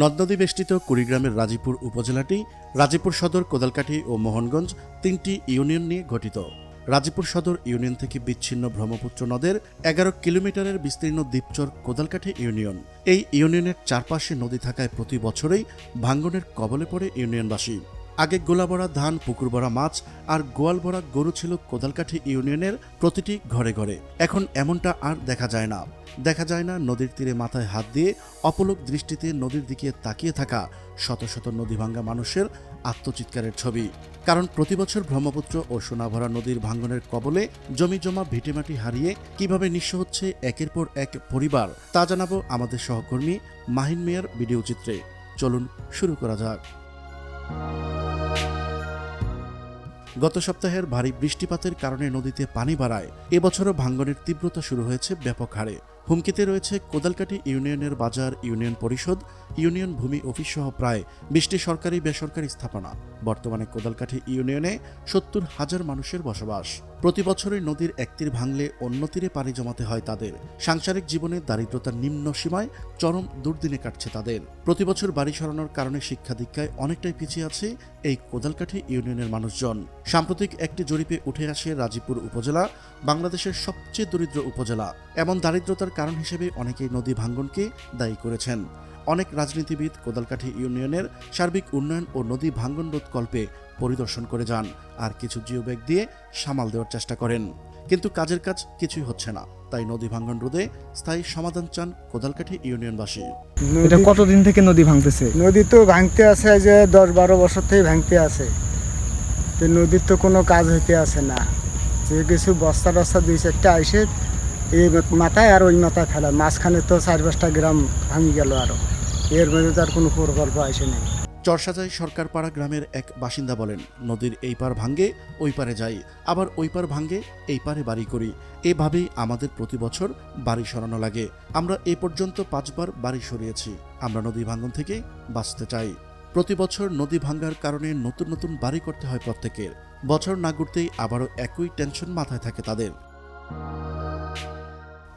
নদ নদী বেষ্টিত কুড়িগ্রামের রাজীপুর উপজেলাটি রাজীপুর সদর কোদালকাঠি ও মোহনগঞ্জ তিনটি ইউনিয়ন নিয়ে গঠিত। রাজীপুর সদর ইউনিয়ন থেকে বিচ্ছিন্ন ব্রহ্মপুত্র নদের এগারো কিলোমিটারের বিস্তীর্ণ দ্বীপচর কোদালকাঠি ইউনিয়ন। এই ইউনিয়নের চারপাশে নদী থাকায় প্রতি বছরেই ভাঙ্গনের কবলে পড়ে ইউনিয়নবাসী। আগে গোলাবড়া ধান পুকুর ভরা মাছ আর গোয়াল ভরা গরু ছিল কোদালকাঠি ইউনিয়নের প্রতিটি ঘরে ঘরে। এখন এমনটা আর দেখা যায় না। দেখা যায় না নদীর তীরে মাথায় হাত দিয়ে অপলক দৃষ্টিতে নদীর দিকে তাকিয়ে থাকা শত শত নদীভাঙ্গা মানুষের আত্মচিৎকারের ছবি। কারণ প্রতিবছর ব্রহ্মপুত্র ও সোনাভরা নদীর ভাঙ্গনের কবলে জমি জমা ভিটেমাটি হারিয়ে কীভাবে নিঃস্ব হচ্ছে একের পর এক পরিবার, তা জানাব আমাদের সহকর্মী মাহিন মেয়ার ভিডিও চিত্রে। চলুন, শুরু করা যাক। গত সপ্তাহের ভারী বৃষ্টিপাতের কারণে নদীতে পানি বাড়ায়। এবছরও ভাঙ্গনের তীব্রতা শুরু হয়েছে ব্যাপক হারে। হুমকিতে রয়েছে কোদালকাটি ইউনিয়নের বাজার ইউনিয়ন পরিষদ, ইউনিয়ন ভূমি অফিস সহ প্রায় বিশটি সরকারি বেসরকারি স্থাপনা। বর্তমানে কোদালকাঠি ইউনিয়নে সত্তর হাজার মানুষের বসবাস। প্রতি বছরই নদীর এক তীর ভাঙলে অন্য তীরে পানি জমাতে হয় তাদের। সাংসারিক জীবনে দারিদ্রতার নিম্ন সীমায় চরম দুর্দিনে কাটছে তাদের। প্রতি বছর বাড়ি সরানোর কারণে শিক্ষা দীক্ষায় অনেকটাই পিছিয়ে আছে এই কোদালকাঠি ইউনিয়নের মানুষজন। সাম্প্রতিক একটি জরিপে উঠে আসে রাজীপুর উপজেলা, বাংলাদেশের সবচেয়ে দরিদ্র উপজেলা। এমন দারিদ্রতার কারণ হিসেবে অনেকেই নদী ভাঙ্গনকে দায়ী করেছেন। অনেক রাজনীতিবিদ কোদালকাঠি ইউনিয়নের সার্বিক উন্নয়ন ও নদী ভাঙ্গন রোধ কল্পে পরিদর্শন করে যান আর কিছু জিও ব্যাগ দিয়ে সামাল দেওয়ার চেষ্টা করেন। কিন্তু কাজের কাজ কিছুই হচ্ছে না তাই নদী ভাঙ্গন রোধে স্থায়ী সমাধান চান কোদালকাঠি ইউনিয়নবাসী। এটা কতদিন থেকে নদী ভাঙতেছে? নদী তো ভাঙতে আছে যে দশ বারো বছর থেকে ভাঙতে আছে। তো নদীর তো কোনো কাজ হইতে আছে না। যে কিছু বস্তা টস্তা দুই চারটা আইসে এই মাথায় আর ওই মাথায় ফেলা। মাঝখানে তো চার পাঁচটা গ্রাম ভাঙি গেল আরও। এর মধ্যে তো আর কোনো প্রকল্প আসে নেই। চরসাজাই সরকারপাড়া গ্রামের এক বাসিন্দা বলেন, নদীর এই পার ভাঙ্গে ওই পারে যাই। আবার ওই পার ভাঙ্গে এই পারে বাড়ি করি। এভাবেই আমাদের প্রতি বছর বাড়ি সরানো লাগে। আমরা এ পর্যন্ত পাঁচবার বাড়ি সরিয়েছি। আমরা নদী ভাঙ্গন থেকে বাঁচতে চাই। প্রতি বছর নদী ভাঙ্গার কারণে নতুন নতুন বাড়ি করতে হয় প্রত্যেকের। বছর না ঘুরতেই আবারও একই টেনশন মাথায় থাকে তাদের।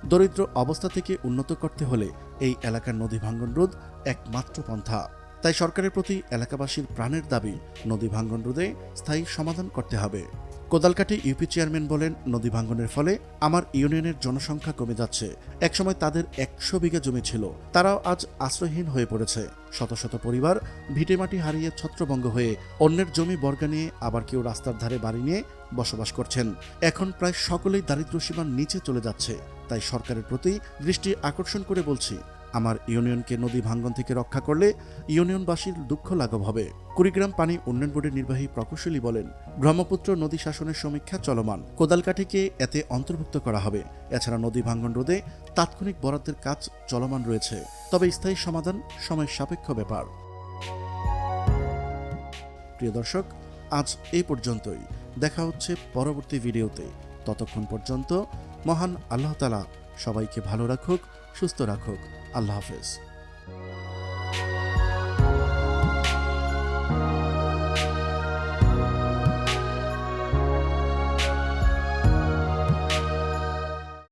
দরিদ্র অবস্থা থেকে উন্নত করতে হলে এই এলাকার নদী ভাঙ্গন রোধ একমাত্র পন্থা। তাই সরকারের প্রতি এলাকাবাসীর প্রাণের দাবি, নদী ভাঙ্গন রোধে স্থায়ী সমাধান করতে হবে। কোদালকাঠি ইউপি চেয়ারম্যান বলেন, নদী ভাঙ্গনের ফলে আমার ইউনিয়নের জনসংখ্যা কমে যাচ্ছে। একসময় তাদের একশো বিঘা জমি ছিল, তারাও আজ আশ্রয়হীন হয়ে পড়েছে। শত শত পরিবার ভিটেমাটি হারিয়ে ছত্রভঙ্গ হয়ে অন্যের জমি বর্গা নিয়ে আবার কেউ রাস্তার ধারে বাড়ি নিয়ে বসবাস করছেন। এখন প্রায় সকলেই দারিদ্র্য সীমার নিচে চলে যাচ্ছে। তাই সরকারের প্রতি দৃষ্টি আকর্ষণ করে বলছি, আমার ইউনিয়নকে নদী ভাঙ্গন থেকে রক্ষা করলে ইউনিয়নবাসীর দুঃখ লাঘব হবে। কুড়িগ্রাম পানি উন্নয়ন বোর্ডের নির্বাহী প্রকৌশলী বলেন, ব্রহ্মপুত্র নদী শাসনের সমীক্ষা চলমান। কোদালকাঠিকে এতে অন্তর্ভুক্ত করা হবে। এছাড়া নদী ভাঙ্গন রোধে তাৎক্ষণিক বরাদ্দের কাজ চলমান রয়েছে। তবে স্থায়ী সমাধান সময় সাপেক্ষ ব্যাপার। প্রিয় দর্শক, আজ এই পর্যন্তই। দেখা হচ্ছে পরবর্তী ভিডিওতে। ততক্ষণ পর্যন্ত মহান আল্লাহতালা সবাইকে ভালো রাখুক সুস্থ রাখুক। আল্লাহ হাফেজ।